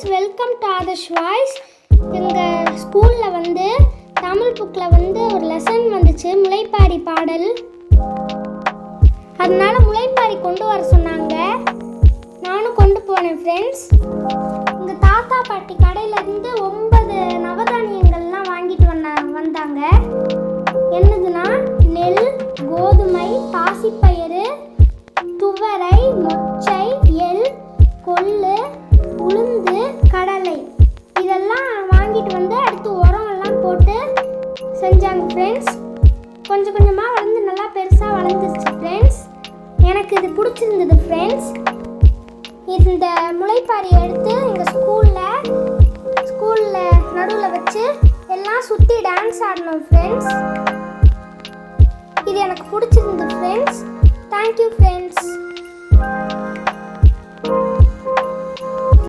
Friends welcome to Adarsh voice எங்கள் ஸ்கூலில் வந்து தமிழ் புக்கில் வந்து ஒரு லெசன் வந்துச்சு முளைப்பாரி பாடல். அதனால் முளைப்பாரி கொண்டு வர சொன்னாங்க. நானும் கொண்டு போனேன் ஃப்ரெண்ட்ஸ் எங்கள் தாத்தா பாட்டி கடையிலேருந்து ஒன்பது நவதானியங்கள்லாம் வாங்கிட்டு வந்த வந்தாங்க. என்னதுன்னா நெல் கோதுமை பாசிப்பயிறு செஞ்சாங்க ஃப்ரெண்ட்ஸ் கொஞ்சம் கொஞ்சமாக வளர்ந்து நல்லா பெருசாக வளர்ந்துருச்சு ஃப்ரெண்ட்ஸ் எனக்கு இது பிடிச்சிருந்தது ஃப்ரெண்ட்ஸ் இந்த முளைப்பாரி எடுத்து எங்கள் ஸ்கூலில் ஸ்கூலில் நடுவில் வச்சு எல்லாம் சுற்றி டான்ஸ் ஆடணும் ஃப்ரெண்ட்ஸ் இது எனக்கு பிடிச்சிருந்தது ஃப்ரெண்ட்ஸ் தேங்க்யூ ஃப்ரெண்ட்ஸ்